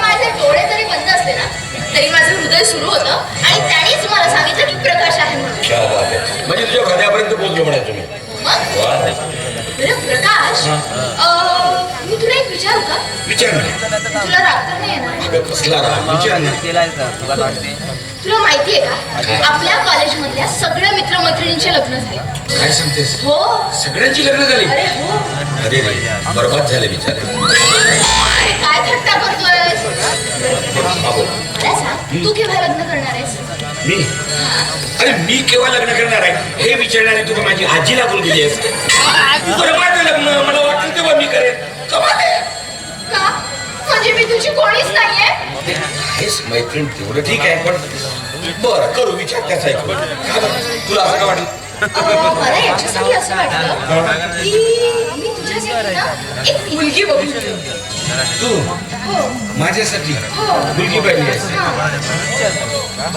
माझे डोळे जरी बंद असले ना? तरी माझं हृदय सुरू होतं आणि त्यानेच मला सांगितलं की प्रकाश आहे म्हणून. क्या बात आहे. म्हणजे तुझ्या हृदयापर्यंत पोहोचलो म्हणा तुम्ही. प्रकाश मी तुला एक विचारू का? विचार तुला राग तर नाही येणार? कसला राग? विचार तुला माहितीये का? आपल्या कॉलेजमधल्या सगळ्या मित्रमैत्रिणींचे लग्न झाले. काय सांगतेस? हो. सगळ्यांची लग्न झाली? अरे हो. अरे रे बरबाद झाले बिचारे. काय थट्टा करतोय बाबू. मला सांग तू केव्हा लग्न करणार आहेस? मी? अरे मी केव्हा लग्न करणार आहे? हे विचारणारी तुला माझी आजी लागून गेली असते बरबाद लग्न मला वाटलं तेव्हा मी करेन. कमाल आहे. का? म्हणजे मी तुझी कोणीच नाहीये? आहेस मैत्रीण तेवढं ठीक आहे पण बरं करू विचार त्याचा ऐकू. का बरं? तुला असं का वाटलं? अं, मला याच्यासाठी असं वाटलं की मी तुझ्यासाठी ना एक मुलगी बघितली तू? हो. माझ्यासाठी? हो. मुलगी पाहिली आहेस हा.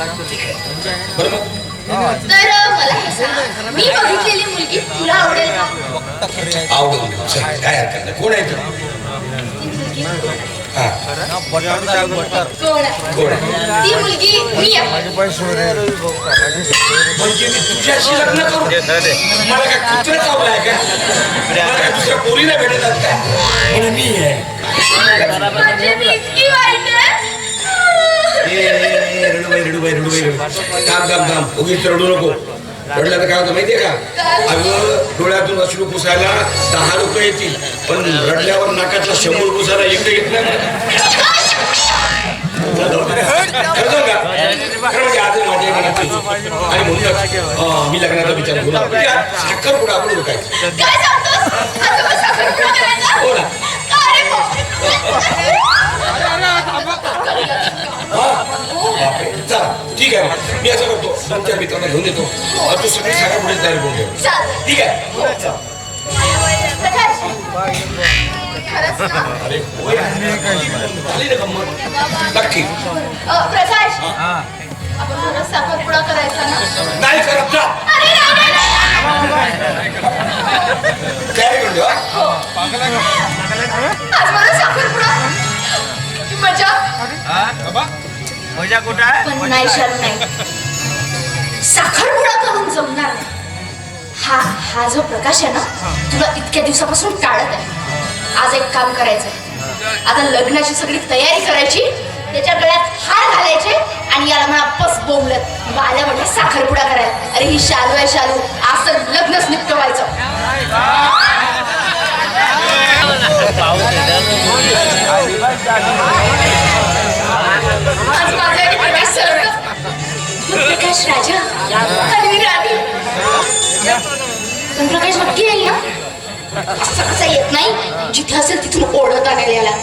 बरं मग. तर अं, मला हे सांग. मी बघितलेली मुलगी तुला आवडेल का? आवडून घेऊ. चल, काय हरकत नाही. कोण आहे तू? ती मुलगी? कोण आहे कोण आहे ती मुलगी मी आहे म्हणजे मी तुझ्याशी लग्न करू मला काय कुत्रा चावला का मला काय दुसऱ्या पोरीला भेटतात का म्हणून मी आहे मी इतकी वाईट आहे ए, ए, रडूबाई रडूबाई रडूबाई रडू. थांब थांब थांब उगीच रडू नको रडलं तर काय होतं माहितीये का? अगं डोळ्यातून अश्रू पुसायला दहा लोक येतील. पण रडल्यावर नाकातला शंभर पुसायला एकटं येत. आणि मी लग्नाचा विचार करू साखर पुढे आपण हो ना अरे बापरे. बापरे. चला ठीक आहे. मी असं करतो. दोन चार मित्रांना घेऊन येतो. तू सगळी साखर पुढे तयारी करून ठेव. चालेल. ठीक आहे? अरे झाली ना गंमत नक्की. अ, प्रकाश. आपण थोडा साखरपुडा करायचा ना? नाही करत. जा. तयारी करून ठेवा आज मला साखरपुडा मजा. मजा कुठं आहे? पण नाही शरम नाही. साखरपुडा करून जमणार नाही. हा हा जो प्रकाश आहे ना तुला इतक्या दिवसापासून टाळत आहे. आज एक काम करायचंय. आता लग्नाची सगळी तयारी करायची त्याच्या गळ्यात हार घालायचे आणि याला म्हणा बस बोंबलत. बाल्या म्हणजे साखरपुडा करायला. अरे ही शालू आहे शालू. आज तर लग्नच निपटवायचं आज माझा आणि प्रकाश सर प्रकाश राजा आणि मी राणी पण प्रकाश नक्की येईल ना असं कसं येत नाही जिथे असेल तिथून ओढत आणेल याला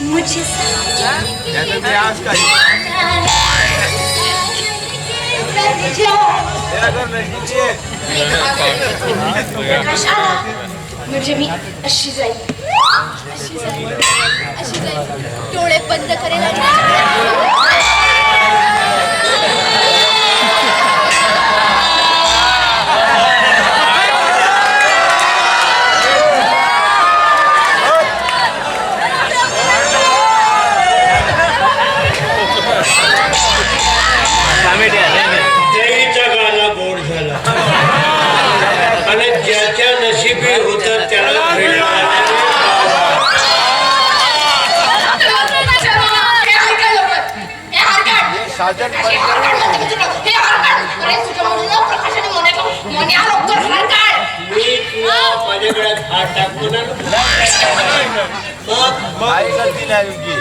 मुझे प्रकाश आला. म्हणजे मी अशी जाईल. अशी जाईल अशी जाईल डोळे बंद करेल मग आई करती नाही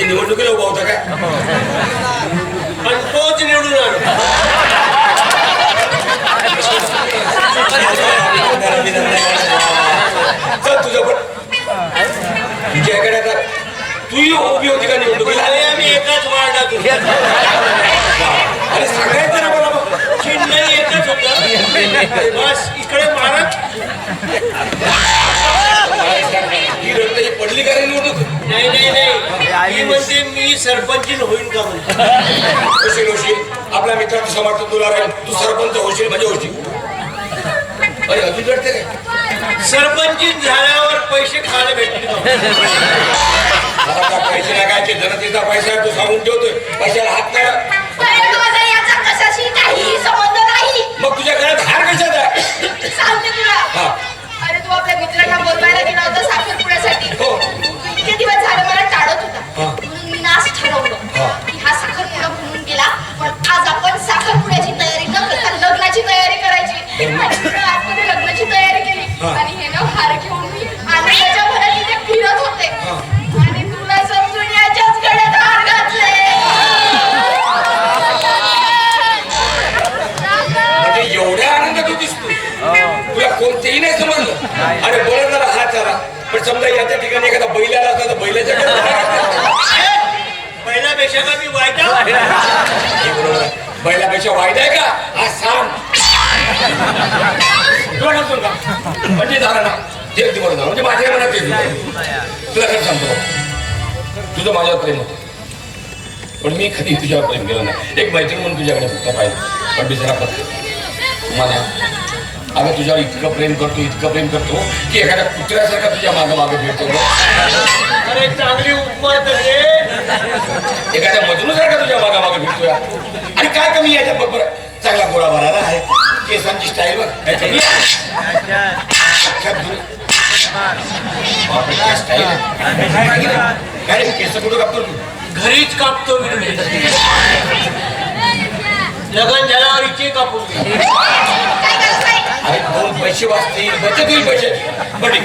म्हणजे निवडणुकीला उभा होता काय? आणि तोच निवडून चल तुझं पण. तुझ्याकडे आता तूही उभी होती का निवडणुकीला? अरे आम्ही एकाच वार्डातून अरे सांगायचं ना मला. चिन्ह एकच होतं. बस इकडे मारत ही रस्त्याची पडली का रे निवडणूक? नाही नाही. मी म्हणते मी सरपंचीन होईन का म्हणते? होशील होशील आपल्या मित्राचं समर्थन तुला राहील तू सरपंच होशील म्हणजे होशील. अरे अजून काय? सरपंचीन झाल्यावर पैसे खायला भेटतील? आता पैसे लागायचे जनतेचा पैसा तू सांगून ठेवतोय. पैशाला हात नाही अरे माझा याचा कशाशी काही संबंध नाही. मग तुझ्या घरात हार कशात आहे? सांगते तुला. हा. अरे तू आपल्या मित्रांना बोलवायला गेला होता साखरपुड्यासाठी. हो. तू इतके दिवस झाले मला समजा याच्या ठिकाणी एखादा बैल आला असता तर बैलाच्या पहिल्यापेक्षा का मी वाईट. बैलापेक्षा वाईट आहे का? हा सांग. म्हणजे झालं ना. ते बरोबर झालं. म्हणजे माझ्या मनात होतं. तुला खरं सांगतो. तुझं माझ्यावर प्रेम होतं. पण मी कधी तुझ्यावर प्रेम केलं नाही. एक मैत्रीण म्हणून तुझ्याकडे फक्त पाहिजे पण दुसरा पत्ते मला अगं तुझ्यावर इतकं प्रेम करतो इतकं प्रेम करतो की एखाद्या कुत्र्यासारखा तुझ्या मागं मागं फिरतो अरे चांगली एखाद्या मजनूसारखा तुझ्या मागा मागे फिरतोय आणि काय कमी याच्यात बरोबर चांगला गोळा भरायला आहे. केसांची स्टाईल बघ. काय कमी काय केस कुठं कापतो तू? घरीच कापतो लग्न कापून घे. काय गरज आहे अरे दोन पैसे वाचतील बचत होईल पैसे बटे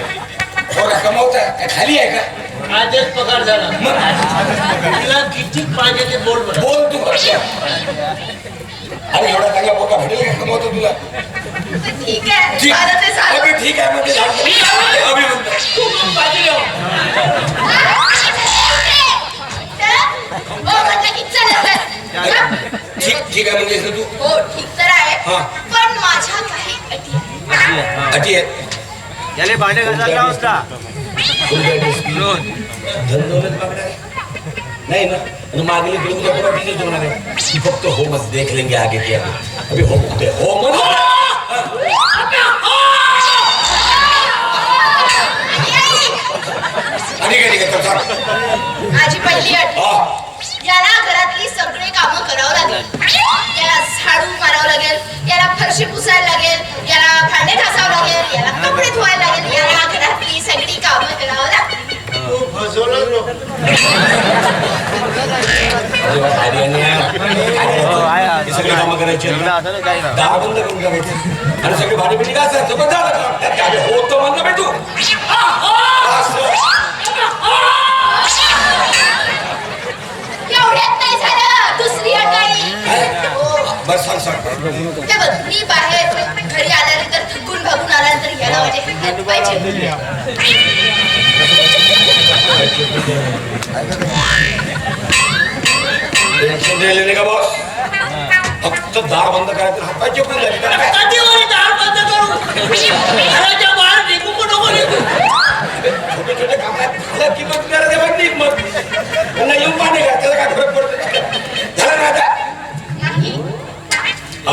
थोडा कमावता काय खाली आहे का आजच पगार झाला तुला किती पाहिजे ते बोल मला बोल तू अरे एवढा चांगला पोका भेटेल का कमावतो तुला ठीक आहे ठीक। झालं ते झालं अबे, ठीक आहे म्हणजे झालं. ठीक ठीक आहे म्हणजे तू. हो ठीक तर आहे. हा. पण माझ्या काही अटी आहेत. अटी आहेत. याले भांडे घासायला होता धनदौलत मागणार आहे? नाही ना आणि मागली गेली तुझ्या पुढे ठीक होणार आहे ती फक्त हो मत देख लेंगे आगे क्या अभी हो दे हो मत आणि काय ठीक आहे चल, चल. माझी पहिली अट. हा. याला घरातली सगळी कामं करावं लागेल. याला झाडू मारावं लागेल याला फरशी पुसायला लागेल याला भांडे घासावं लागेल याला कपडे धुवायला लागेल याला घरातली सगळी कामं करावं लागतील ही सगळी कामं करायची. दहा बंद करून टाकायचे आणि सगळे भाडी पिटी काय असायचं पण झालं का? त्यात काय होतं म्हणलं बे बरं सांग सांग. बघ मी बाहेर घरी आल्यानंतर थकून भागून आल्यानंतर याला माझे हात पाहिजे. टेन्शन द्यायला नाही का बॉस फक्त दार बंद करायचं हाताची पण झाली त्याला काय? कधीवर दार बंद करू. घराच्या बाहेर निघू पण नको निघू. छोटे छोटे काम आहेत. झालं की मग निघ त्यांना येऊन पाणी घ्या त्याला काय फरक पडतो? झालं ना आता? नाही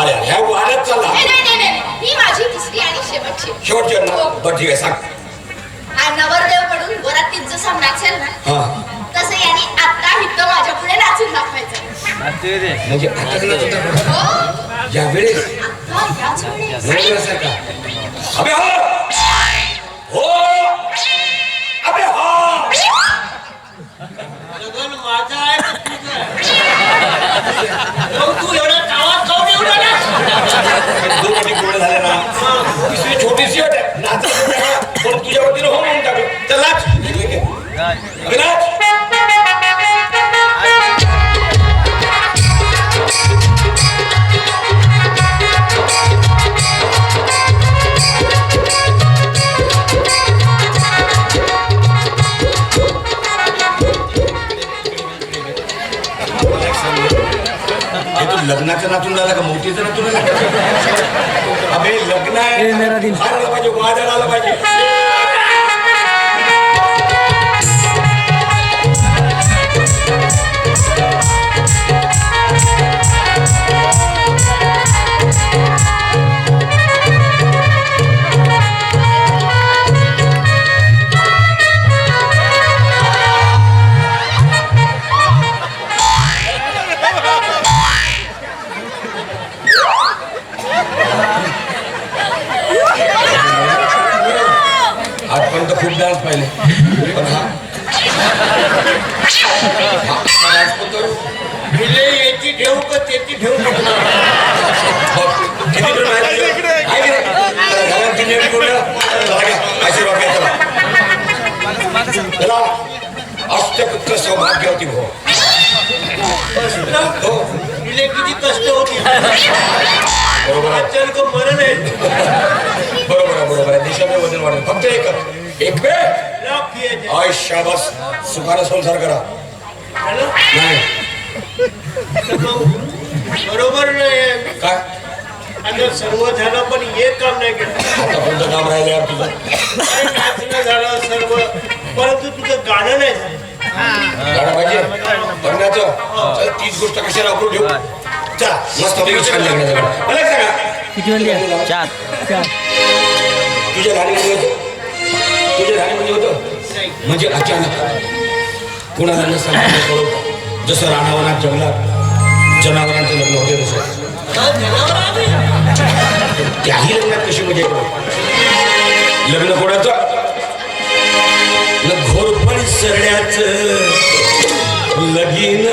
आल्या ह्या वाढत चालला नाही माझी तिसरी आणि शेवटची. शेवटचे ना. हो. बरं सांग. नवरदेवकडून वरात तीनचं सामना असेल ना? हा. तसं याने आता इथं माझ्या पुढे नाचून दाखवायचं. म्हणजे आता आला? दोन वाटी पूर्ण झाल्या ना तिसरी छोटीशी अट आहे. नाचायचं नाही. पण तुझ्या वतीनं हो म्हणून टाकलं चल नाच अबे नाच हे तू लग्नाचं नातून झाला का मोठीचं नातून झाला अबे मेरा दिन फार पाहिजे वादळ आलं पाहिजे. आशीर्वाद घ्या, चला. चला, अष्टपुत्र सौभाग्यवती हो किती कष्ट होती बरोबर को मरण आहे बरोबर आहे बरोबर आहे देशामध्ये वजन वाढेल फक्त एक एक वेळ लाख यायचे. आय शाबास सुखाने संसार करा नाही बरोबर नाही. काय? सर्व झालं पण एक काम नाही केलं. काम राहिलं यार तुझं अरे नाचणं झालं सर्व. परंतु तुझं गाणं नाही झालं. गाणं पाहिजे? लग्नाचं चल तीच गोष्ट कशाला वापरून ठेवू? चला मस्त पैकी छान लग्नाचं गाणं. मला एक सांगा. किती म्हणले चार. चार. तुझ्या गाडीमध्ये होतं? तुझ्या गाडीमध्ये होतं? म्हणजे अचानक. कोणाला न सांगितलं जसं राणावनात जंगलात. जनावरांचं लग्न होते तसं. त्याही लग्नात कशी म्हणजे लग्न कोणाचं? न घोरपडी सरण्याच. लगीन